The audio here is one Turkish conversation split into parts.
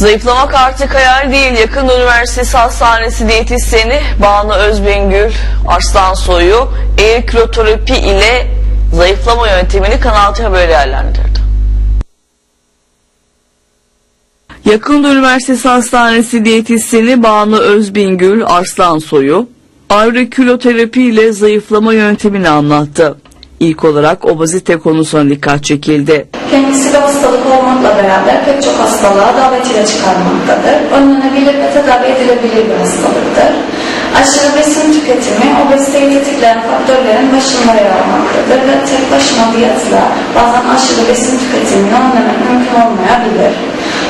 Zayıflamak artık hayal değil. Yakın Üniversitesi Hastanesi diyetisyeni Banu Özbengül Arslansoy'u air kriyoterapi ile zayıflama yöntemini Kanal T böyle değerlendirdi. Yakın Üniversitesi Hastanesi diyetisyeni Banu Özbingül Arslansoy'u aeroküloterapi ile zayıflama yöntemini anlattı. İlk olarak obezite konusuna dikkat çekildi. Kendisi bir hastalık olmakla beraber pek çok hastalığa davet ile çıkarmaktadır. Önlenebilir ve tedavi edilebilir bir hastalıktır. Aşırı besin tüketimi obeziteyi tetikleyen faktörlerin başında yer almaktadır ve tek başına diyetle bazen aşırı besin tüketimini önlemek mümkün olmayabilir.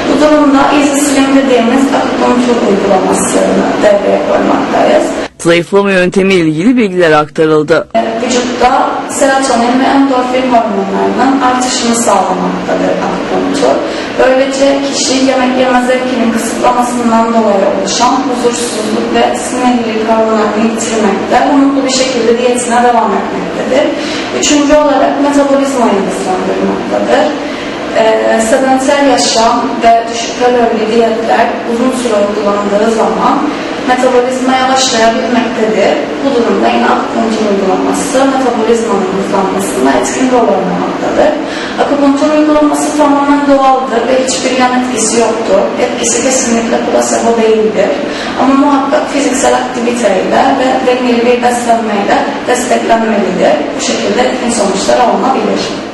Bu durumda Easy Slim dediğimiz akupunktur uygulamasını devreye koymaktayız. Zayıflama yöntemi ilgili bilgiler aktarıldı. vücutta serotonin ve endorfin hormonlarının artışını sağlamaktadır akupunktur. Böylece kişi yemek yeme zevkinin kısıtlamasından dolayı oluşan huzursuzluk ve sinirlilik hormonlarını yitirmekte mutlu bir şekilde diyetine devam etmektedir. Üçüncü olarak metabolizmayı hızlandırmaktadır. Ee, sedanter yaşam ve düşük kalorili diyetler uzun süre uygulandığı zaman metabolizma yavaşlayabilmektedir. Bu durumda yine akupunktur uygulaması metabolizmanın hızlanmasında etkin rol oynamaktadır. Akupunktur uygulaması tamamen doğaldır ve hiçbir yan etkisi yoktur. Etkisi kesinlikle plasebo değildir. Ama muhakkak fiziksel aktiviteyle ve dengeli bir beslenmeyle desteklenmelidir. Bu şekilde etkin sonuçlar alınabilir.